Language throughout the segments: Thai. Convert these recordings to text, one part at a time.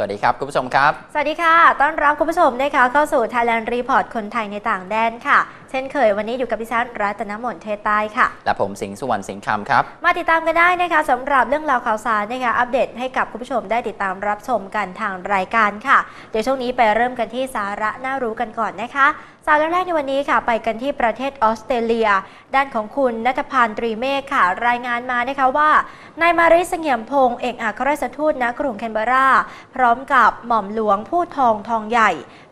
สวัสดีครับ คุณผู้ชมครับ สวัสดีค่ะ ต้อนรับคุณผู้ชมนะคะเข้าสู่ Thailand Report คนไทยในต่างแดนค่ะ เช่นเคยวันนี้อยู่กับดิฉันรัตนมนเทศใต้ค่ะ และผมสิงห์สุวรรณสิงห์คำครับ มาติดตามกันได้นะคะสำหรับเรื่องราวข่าวสารนะคะอัปเดตให้กับคุณผู้ชมได้ติดตามรับชมกันทางรายการค่ะ เดี๋ยวช่วงนี้ไปเริ่มกันที่สาระน่ารู้กันก่อนนะคะ สารแรกในวันนี้ค่ะไปกันที่ประเทศออสเตรเลีย ด้านของคุณนัทพันธ์ตรีเมฆค่ะ รายงานมานะคะว่านายมาริสเงียมพงศ์เอกอัครราชทูตณกรุงแคนเบรา พร้อมกับหม่อมหลวงผู้ทองทองใหญ่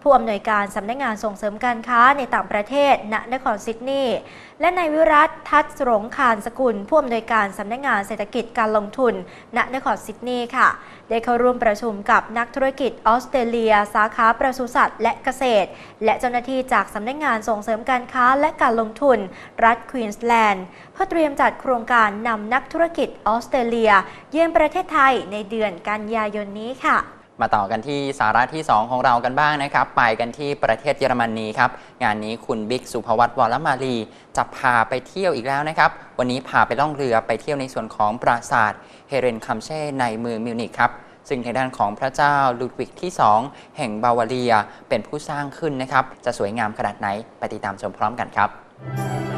ผู้อำนวยการสำนักงานส่งเสริมการค้าในต่างประเทศ ณ นครซิดนีย์ และนายวิรัตทัศรงคารสกุล ผู้อำนวยการสำนักงานเศรษฐกิจการลงทุน ณ นครซิดนีย์ค่ะ ได้เข้าร่วมประชุมกับนักธุรกิจออสเตรเลีย สาขาปศุสัตว์และเกษตร และเจ้าหน้าที่จากสำนักงานส่งเสริมการค้าและการลงทุน รัฐควีนสแลนด์ เพื่อเตรียมจัดโครงการนำนักธุรกิจออสเตรเลีย เยือนประเทศไทยในเดือนกันยายนนี้ค่ะ มาต่อกันที่สาระที่ 2 ของเรากันบ้างนะครับ ไปกันที่ประเทศเยอรมนีครับ งานนี้คุณบิ๊กสุภวัตวรมาลีจะพาไปเที่ยวอีกแล้วนะครับ วันนี้พาไปล่องเรือไปเที่ยวในส่วนของปราสาทเฮเรนคัมเช่ในเมืองมิวนิกครับซึ่งทางด้านของพระเจ้าลูดวิกที่ 2 แห่งบาวาเรียเป็นผู้สร้างขึ้นนะครับ จะสวยงามขนาดไหน ไปติดตามชมพร้อมกันครับ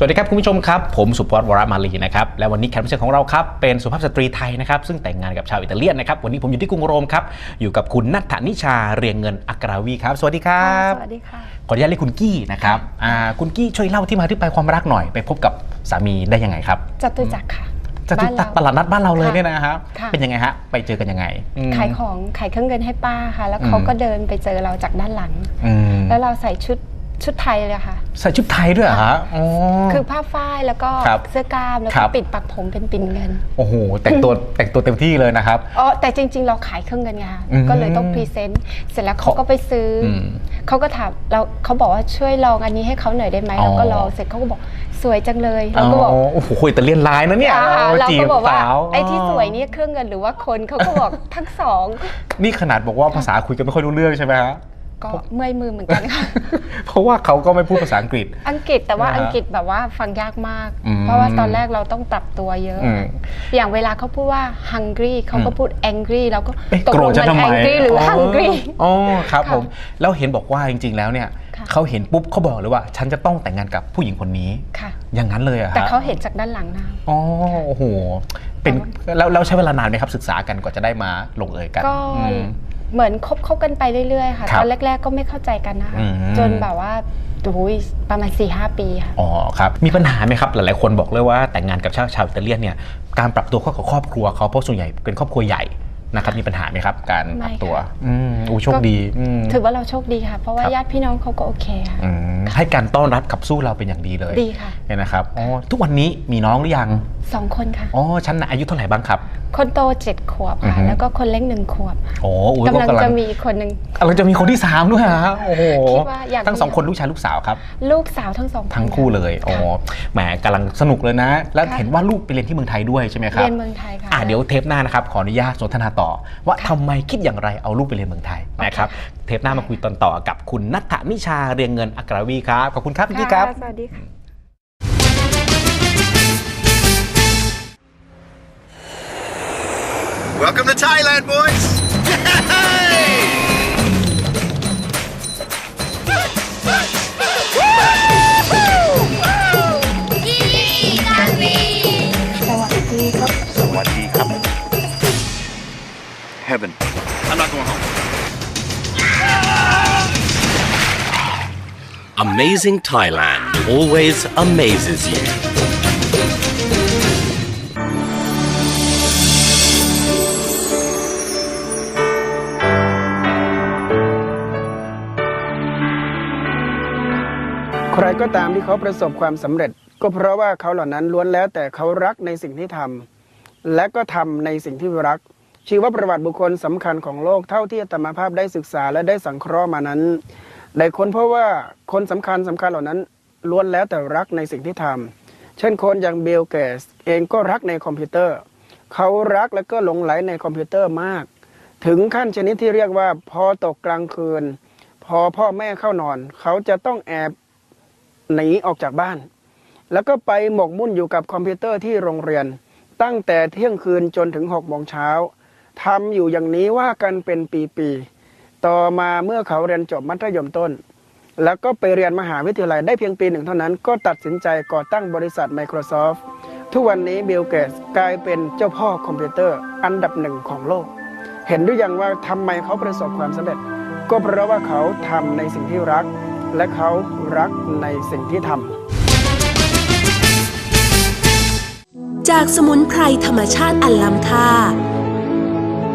สวัสดีครับคุณผู้ชมครับ ผมสุพจน์วรมาลีนะครับและวันนี้แขกรับเชิญของเราครับเป็นสุภาพสตรีไทยนะครับซึ่งแต่งงานกับชาวอิตาเลียนนะครับวันนี้ผมอยู่ที่กรุงโรมครับอยู่กับคุณนัทธนิชาเรียงเงินอักราวีครับ สวัสดีครับสวัสดีค่ะขออนุญาตเรียกคุณกี้นะครับอ่าคุณกี้ช่วยเล่าที่มาที่ไปความรักหน่อยไปพบกับสามีได้ยังไงครับจตุจักรค่ะจะตุจักรตบ้านลาดนัดบ้านเราเลยค่ะเนี่ยนะครับค่ะเป็นยังไงฮะไปเจอกันยังไงอืมขายของขายเครื่องเงินให้ป้าค่ะ แล้วเขาอืมก็เดินไปเจอเราจากด้านหลังอืมแล้วเราใส่ชุด ชุดไทยเลยค่ะ ใส่ชุดไทยด้วยเหรอฮะอ๋อ คือผ้าฝ้ายแล้วก็ครับเสื้อกล้ามแล้วครัก็บ ปิดปักผมเป็นปิ่นเงินโอ้โห แต่งตัวแต่งตัวเต็มที่เลยนะครับ อ๋อแต่จริง ๆ เราขายเครื่องเงินไงคะอืมก็เลยต้องพรีเซนต์เสร็จแล้วเขาก็ไปซื้ออมเขาก็ถามเราเขาบอกว่าช่วยลองอันนี้ให้เขาหน่อยได้ไหมอ๋อ เราก็ลองเสร็จเขาก็บอกสวยจังเลยเราก็บอก โอ้โหคุยแต่เลียนไลน์นะเนี่ยอ่าโอ้เราจีก็บบอกว่า สาวไอ้ที่สวยนี่เครื่องเงินหรือว่าคนเขาก็บอก ทั้งสอง นี่ขนาดบอกว่าภาษาคุยกันไม่ค่อยรู้เรื่องใช่ไหมฮะ ก็เมื่อยมือเหมือนกันค่ะ เพราะว่าเขาก็ไม่พูดภาษาอังกฤษ อังกฤษแต่ว่านะฮะอังกฤษแบบว่าฟังยากมากอืมเพราะว่าตอนแรกเราต้องปรับตัวเยอะอืมอย่างเวลาเขาพูดว่า hungry เขาก็พูด angry แล้วก็เอ๊ะตกโกรลธงฉันมันทำไม angry หรือ hungry อ๋อครับค่ะผม แล้วเห็นบอกว่าจริง ๆ แล้วเนี่ยค่ะเขาเห็นปุ๊บเขาบอกเลยว่า ฉันจะต้องแต่งงานกับผู้หญิงคนนี้ค่ะ อย่างนั้นเลยเหรอะแต่เขาเห็นจากด้านหลังนะอ๋อโอ้โหเป็นแล้วแล้วใช้เวลานานไหมครับศึกษากันกว่าจะได้มาลงเอยกันก็อืม เหมือนคบเข้ากันไปเรื่อยๆค่ะครับตอนแรก ๆ ก็ไม่เข้าใจกันนะคะอืม จนแบบว่าโอ้ยประมาณ4ีหปีค่ะ อ๋อครับมีปัญหาไหมครับ หลายๆคนบอกเลยว่าแต่งงานกับชาวชาวอิตาเลียนเนี่ยการปรับตัวเข้ากับครอบครัวเขาเพราะส่วนใหญ่เป็นครอบครัวใหญ่ นะครับมีปัญหาไหมครับ การปรับตัวไม่ค่ะอืมโอ้โชคดีอืมถือว่าเราโชคดีค่ะ เพราะว่าครับญาติพี่น้องเขาก็โอเคค่ะอืมให้การต้อนรับขับสู้เราเป็นอย่างดีเลยดีค่ะเนี่ยนะครับอ๋อทุกวันนี้มีน้องหรือยังสองคนค่ะอ๋อชั้นไหนอายุเท่าไหร่บ้างครับ คนโตเจ็ดขวบอือค่ะฮึแล้วก็คนเล็กหนึ่งขวบโอ้อุ้ยกำลังก็จะมีอีกคนหนึ่งกำลังจะมีคนที่สามด้วยฮะโอ้โหคิดว่าอยากทั้งสองมีคนลูกชายลูกสาวครับ ลูกสาวทั้งสองนทั้งคู่เลยอ๋อค่ะแหมกำลังสนุกเลยนะ แล้วค่ะเห็นว่าลูกไปเรียนที่เมืองไทยด้วยใช่ไหมครับเรียนเมืองไทยค่ะอ่าเดี๋ยวเทปหน้านะครับขออนุญาตสนทนาต่อ ว่าค่ะทำไมคิดอย่างไรเอาลูกไปเรียนเมืองไทยนะครับเทปหน้ามาคุยตอนต่อกับคุณนัทธนิชาเรียงเงินอักราวีครับขอบคุณครับพี่กี้ครับสวัสดีค่ะ Welcome to Thailand, boys! Heaven. I'm not going home. Amazing Thailand always amazes you. ใครก็ตามที่เขาประสบความสำเร็จ ก็เพราะว่าเขาเหล่านั้นล้วนแล้วแต่เขารักในสิ่งที่ทำและก็ทำในสิ่งที่รัก ชีวประวัติบุคคลสำคัญของโลกเท่าที่อาตมภาพได้ศึกษาและได้สังเคราะห์มานั้นได้ค้นเพราะว่าคนสำคัญสำคัญเหล่านั้นล้วนแล้วแต่รักในสิ่งที่ทำเช่นคนอย่างเบลเกสเองก็รักในคอมพิวเตอร์ เขารักและก็หลงไหลในคอมพิวเตอร์มาก ถึงขั้นชนิดที่เรียกว่าพอตกกลางคืน พอพ่อแม่เข้านอน เขาจะต้องแอบหนีออกจากบ้าน แล้วก็ไปหมกมุ่นอยู่กับคอมพิวเตอร์ที่โรงเรียน ตั้งแต่เที่ยงคืนจนถึงหกโมงเช้า ทำอยู่อย่างนี้ว่ากันเป็นปีๆต่อมาเมื่อเขาเรียนจบมัธยมต้น แล้วก็ไปเรียนมหาวิทยาลัยได้เพียงปีหนึ่งเท่านั้นก็ตัดสินใจก่อตั้งบริษัท Microsoft ทุกวันนี้บิลเกตกลายเป็นเจ้าพ่อคอมพิวเตอร์อันดับหนึ่งของโลก เห็นหรือยังว่าทำไมเขาประสบความสำเร็จ ก็เพราะว่าเขาทำในสิ่งที่รัก และเขารักในสิ่งที่ทำจากสมุนไพรธรรมชาติอันล้ำค่า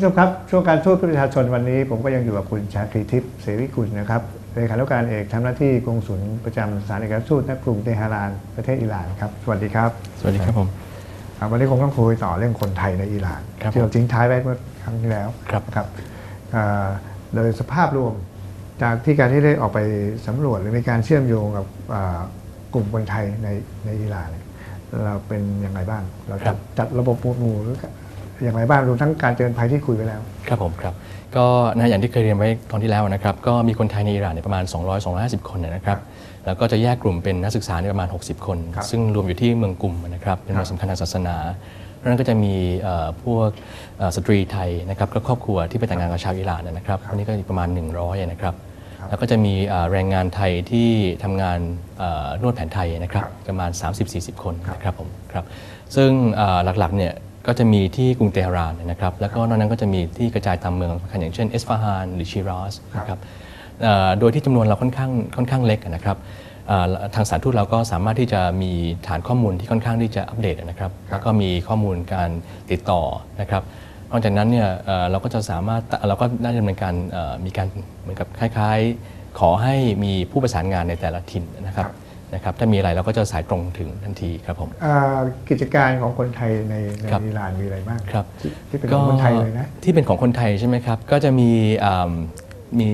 ผู้ชมครับ ช่วงการทูตเพื่อประชาชนวันนี้ ผมก็ยังอยู่กับคุณชาครีทิพย์เสรีกุลนะครับเลขานุการเอกทำหน้าที่กงสุลประจำสถานเอกอัครทูตณกรุงเตหะรานประเทศอิหร่านครับสวัสดีครับ สวัสดีครับผมครับวันนี้คงต้องคุยต่อเรื่องคนไทยในอิหร่านครับที่เราทิ้งท้ายไว้เมื่อครั้งที่แล้วครับนะครับเอ่อโดยสภาพรวมจากที่การที่ได้ออกไปสำรวจหรือมีการเชื่อมโยงกับเอ่อกลุ่มคนไทยในในอิหร่านเนี่ยเราเป็นยังไงบ้าง เราครัจัดบจัดระบบหมู่หมู่หรือ อย่างไรบ้างรวมทั้งการเตือนภัยที่คุยไปแล้ว ครับผมครับก็นะอย่างที่เคยเรียนไว้ตอนที่แล้วนะครับก็มีคนไทยในอิหร่านเนี่ยประมาณ 200 250 คนนะครับแล้วก็จะแยกกลุ่มเป็นนักศึกษาเนี่ยประมาณ 60 คนครับซึ่งรวมอยู่ที่เมืองกลุ่มนะครับเป็นเมืองสำคัญทางศาสนาเพราะฉะนั้นก็จะมีเอ่อพวกเอ่อสตรีไทยนะครับก็ครอบครัวที่ไปแต่งงานกับชาวอิหร่านนะครับวันนี้ก็อีกประมาณ 100นะครับแล้วก็จะมีเอ่อแรงงานไทยที่ทำงานเอ่อนวดแผนไทยนะครับประมาณ 30-40 คนนะครับผมครับซึ่งเอ่อหลักๆเนี่ย ก็จะมีที่กรุงเตหะรานนะครับแล้วก็นอกนั้นก็จะมีที่กระจายตามเมืองสำคัญอย่างเช่นเอสฟาฮานหรือชิราสนะครับเอ่อโดยที่จำนวนเราค่อนข้างค่อนข้างเล็กนะครับเอ่อทางสถารทูตเราก็สามารถที่จะมีฐานข้อมูลที่ค่อนข้างที่จะอัปเดตนะครับแล้วก็มีข้อมูลการติดต่อนะครับนอกจากนั้นเนี่ยเอ่อเราก็จะสามารถเราก็ได้ดำเนินการเอ่อมีการเหมือนกับคล้าย ๆ ขอให้มีผู้ประสานงานในแต่ละถิ่นนะครับ นะครับถ้ามีอะไรเราก็จะสายตรงถึงทันทีครับผม อ่ากิจการของคนไทยในในครับ อิหร่านมีอะไรบ้างครับ ที่ที่เป็นของคนไทยเลยนะ ที่เป็นของคนไทยใช่ไหมครับ ก็จะมีอ่ามี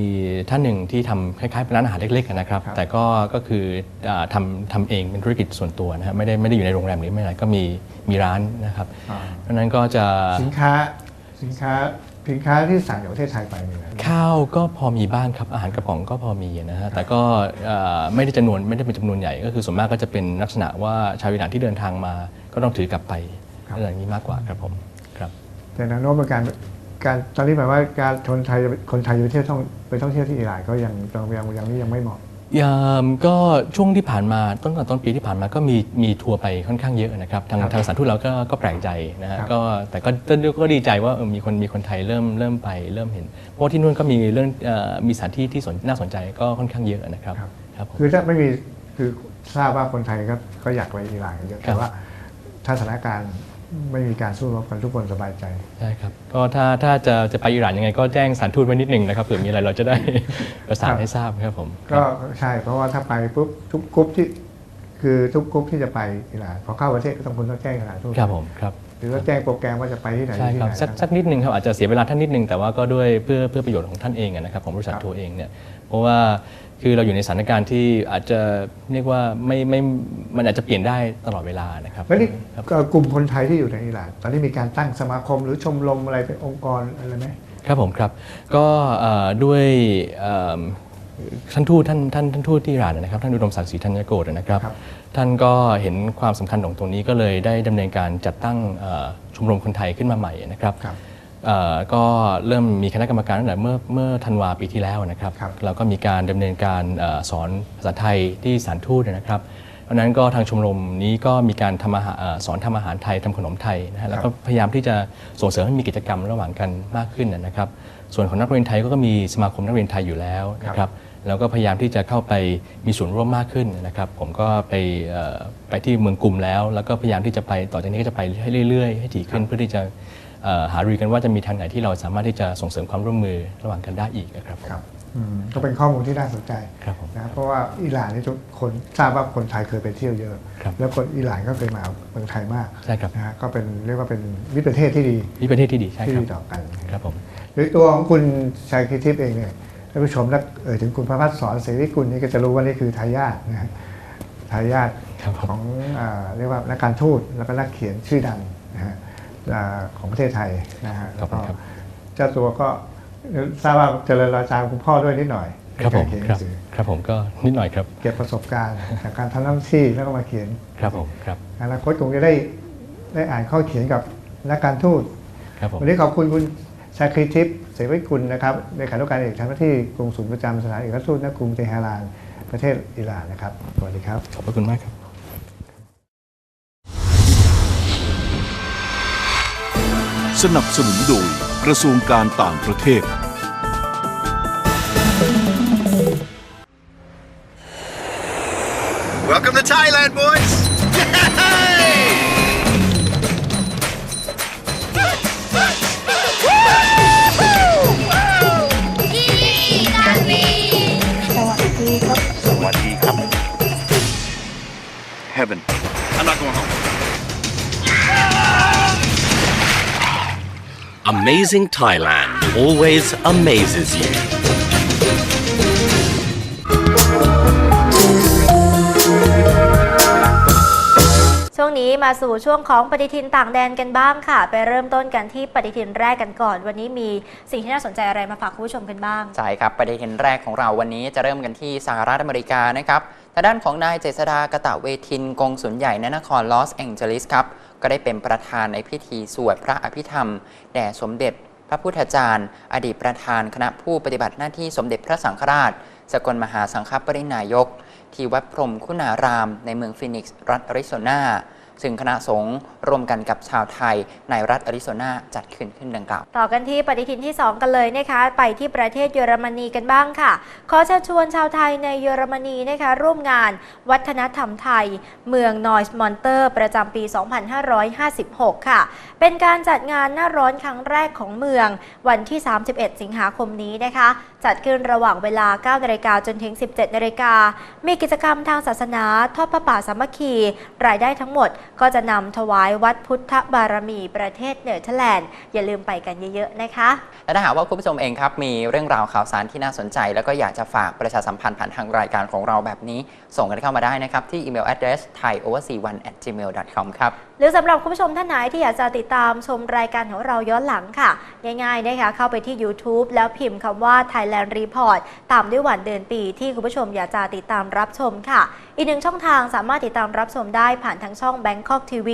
ท่านหนึ่งที่ทำคล้ายๆเป็นร้านอาหารเล็กๆนะครับ ครับ แต่ก็ก็คืออ่าทำทำเองเป็นธุรกิจส่วนตัวนะครับไม่ได้ไม่ได้อยู่ในโรงแรมหรือไม่อะไรก็มีมีร้านนะครับอ่าเพราะฉะนั้นก็จะสินค้าสินค้า สินค้าที่สั่งจากประเทศไทยไปมีอะไรบ้างข้าวก็พอมีบ้างครับอาหารกระป๋องก็พอมีนะฮะแต่ก็เอ่อไม่ได้จำนวนไม่ได้เป็นจำนวนใหญ่ก็คือส่วนมากก็จะเป็นลักษณะว่าชาวอิหร่านที่เดินทางมา ก็ต้องถือกลับไปครับอะไรอย่างนี้มากกว่าครับผมครับ แต่แนวโน้มเป็นการการตอนนี้หมายว่าการคนไทยคนไทยไปเที่ยวท่องไปท่องเที่ยวที่อิหร่านก็ยังยังยังยังนี้ยังไม่เหมาะ ยามก็ช่วงที่ผ่านมาต้นต้นต้นปีที่ผ่านมาก็มีมีทัวร์ไปค่อนข้างเยอะนะครับ ทางครับทางสถารทูตเราก็ก็แปลกใจนะฮะครับก็แต่ก็ก็ก็ดีใจว่าเออมีคนมีคนไทยเริ่มเริ่มไปเริ่มเห็น เพราะว่าที่นู่นก็มีเรื่องเอ่อมีสถานที่ที่สนน่าสนใจก็ค่อนข้างเยอะนะครับครับผมคือถ้าไม่มีคือทราบว่าคนไทยก็ก็อยากไปอิหร่านกันเยอะครัแต่บว่าถ้าสถานการณ์ ไม่มีการสู้รบกันทุกคนสบายใจ ใช่ครับ ก็ถ้าถ้าจะจะไปอิหร่านยังไง ก็แจ้งสถารทูตไว้นิดหนึ่งนะครับเผื่อมีอะไรเราจะได้ประสานให้ทราบครับผมก็ใช่เพราะว่าถ้าไปปุ๊บทุกกรุ๊ปที่คือทุกกรุ๊ปที่จะไปอิหร่านพอเข้าประเทศก็ต้องคุณต้องแจ้งสถานทูตครับผมครับ หรือว่าแจ้งโปรแกรมว่าจะไปที่ไหนใช่ที่คไหรับนสักสักนิดนึงครับอาจจะเสียเวลาท่านนิดนึงแต่ว่าก็ด้วยเพื่อเพื่อประโยชน์ของท่านเองอะนะครับของบริษัททัวร์เองเนี่ยเพราะว่าคือเราอยู่ในสถานการณ์ที่อาจจะเรียกว่าไม่ไม่มันอาจจะเปลี่ยนได้ตลอดเวลานะครับแล้วนี่เอ่อกลุ่มคนไทยที่อยู่ในอิหร่านตอนนี้มีการตั้งสมาคมหรือชมรมอะไรเป็นองค์กรอะไรไหม ครับผมครับก็เอ่อด้วยเอิ่มท่านทูตท่านท่านท่านทูตที่อิหร่านนะครับท่านอุดมศักดิ์ศรีธัญโกฏนะครับ ท่านก็เห็นความสำคัญของตรงนี้ก็เลยได้ดำเนินการจัดตั้งเอ่อชมรมคนไทยขึ้นมาใหม่นะครับเอ่อก็เริ่มมีคณะกรรมการตั้งแต่เมื่อเมื่อธันวาปีที่แล้วนะครับเราก็มีการดำเนินการเอ่อสอนภาษาไทยที่สถานทูตนะครับเพราะฉะนั้นก็ทางชมรมนี้ก็มีการทำอาหารเอ่อสอนทำอาหารไทยทำขนมไทยนะฮะแล้วก็พยายามที่จะส่งเสริมให้มีกิจกรรมระหว่างกันมากขึ้นนะครับ ส่วนของนักเรียนไทยก็มีสมาคมนักเรียนไทยอยู่แล้วนะครับ แล้วก็พยายามที่จะเข้าไปมีส่วนร่วมมากขึ้นนะครับผมก็ไปเอ่อไปที่เมืองกลุ่มแล้ว แล้วก็พยายามที่จะไปต่อจากนี้ก็จะไปให้เรื่อยๆ ให้ถี่ขึ้นเพื่อที่จะเอ่อหารือกันว่าจะมีทางไหนที่เราสามารถที่จะส่งเสริมความร่วมมือระหว่างกันได้อีกนะครับผมอืมก็เป็นข้อมูลที่น่าสนใจครับผมนะเพราะว่าอิหร่านนี่ทุกคนทราบว่าคนไทยเคยไปเที่ยวเยอะครับแล้วคนอิหร่านก็เคยมาเมืองไทยมากใช่ครับนะฮะก็เป็นเรียกว่าเป็นมิตรประเทศที่ดีนี่ประเทศที่ดีใช่ที่ครับดีต่อกันครับผมหรือตัวของคุณชัยคิดทิพย์เองเนี่ยท่านผู้ชมนักเอ่ยถึงคุณพระพัฒน์สอนเสรีกุลนี่ก็จะรู้ว่านี่คือทายาทนะฮะทายาทของอ่าเรียกว่านักการทูตแล้วก็นักเขียนชื่อดังนะฮะอ่าของประเทศไทยนะฮะแล้วก็เจ้าตัวก็ทราบว่าเจริญรอยตามคุณพ่อด้วยนิดหน่อยครับผมในกาเขียนหคนัรับงสือครับผมก็นิดหน่อยครับ เก็บประสบการณ์จากการทำหน้าที่แล้วก็มาเขียนครับผมครับอนาคตคงจะได้ได้อ่านข้อเขียนกับนักการทูตครับผมวันนี้ขอบคุณคุณ ชาครีทิพย์เสวิกุลนะครับในขานุการเอกทำหน้าที่กรงศูนย์ประจำสถานเอกอัครราชทูตณกรุงเตหะราน ประเทศอิหร่านนะครับสวัสดีครับ ขอบพระคุณมากครับสนับสนุนโดยกระทรวงการต่างประเทศ Welcome to Thailand, boys! Heaven. I'm not going home. Amazing Thailand always amazes you. มาสู่ช่วงของปฏิทินต่างแดนกันบ้างค่ะ ไปเริ่มต้นกันที่ปฏิทินแรกกันก่อน วันนี้มีสิ่งที่น่าสนใจอะไรมาฝากคุณผู้ชมกันบ้าง ใช่ครับประเด็นแรกของเราวันนี้จะเริ่มกันที่สหรัฐอเมริกานะครับทางด้านของนายเจษดากะตะเวทินกงสุลใหญ่ในนครลอสแองเจลิสครับก็ได้เป็นประธานในพิธีสวดพระอภิธรรมแด่สมเด็จพระพุทธจารย์ อดีตประธานคณะผู้ปฏิบัติหน้าที่สมเด็จพระสังฆราช สกลมหาสังฆปรินายก ที่วัดพรมคุณาราม ในเมืองฟินิกซ์ รัฐอริโซนา ซึ่งคณะสงฆ์ร่วมกันกับชาวไทย ในรัฐอริโซนาจัดขึ้นขึ้นดังกล่าว ต่อกันที่ปฏิทินที่ 2 กันเลยนะคะ ไปที่ประเทศเยอรมนีกันบ้างค่ะ ขอเชิญชวนชาวไทยในเยอรมนีนะคะร่วมงาน วัฒนธรรมไทย เมืองนอยส์มอนเตอร์ ประจำปี 2556 ค่ะ เป็นการจัดงานหน้าร้อนครั้งแรกของเมืองวันที่ 31 สิงหาคมนี้นะคะ จัดขึ้นระหว่างเวลา9นาฬิกาจนถึง 17นาฬิกามีกิจกรรมทางศาสนา ทอดพระป่าสามัคคี รายได้ทั้งหมดก็จะนำถวายวัดพุทธบารมีประเทศเนเธอร์แลนด์ อย่าลืมไปกันเยอะๆนะคะ และถ้าหากว่าคุณผู้ชมเองครับ มีเรื่องราวข่าวสารที่น่าสนใจ แล้วก็อยากจะฝากประชาสัมพันธ์ผ่านทางรายการของเราแบบนี้ ส่งกันเข้ามาได้นะครับ ที่อีเมล address thaioverc1@gmail.com ครับหรือสำหรับคุณผู้ชมท่านไหนที่อยากจะติดตามชมรายการของเราย้อนหลังค่ะ ง่ายๆนะคะเข้าไปที่ YouTube แล้วพิมพ์คำว่า Thailand Report ตามด้วยวันเดือนปีที่คุณผู้ชมอยากจะติดตามรับชมค่ะ อีกหนึ่งช่องทางสามารถติดตามรับชมได้ผ่านทางช่อง Bangkok TV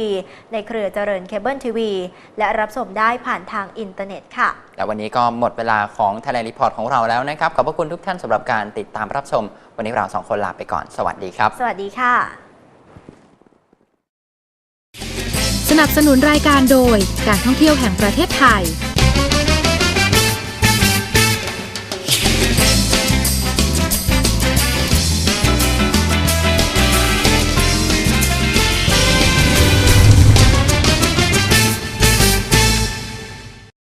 ในเครือเจริญเคเบิลทีวีและรับชมได้ผ่านทางอินเทอร์เน็ตค่ะ และวันนี้ก็หมดเวลาของ Thailand Report ของเราแล้วนะครับ ขอบพระคุณทุกท่านสำหรับการติดตามรับชม วันนี้เราสองคนลาไปก่อน สวัสดีครับ สวัสดีค่ะ สนับสนุนรายการโดยการท่องเที่ยวแห่งประเทศไทย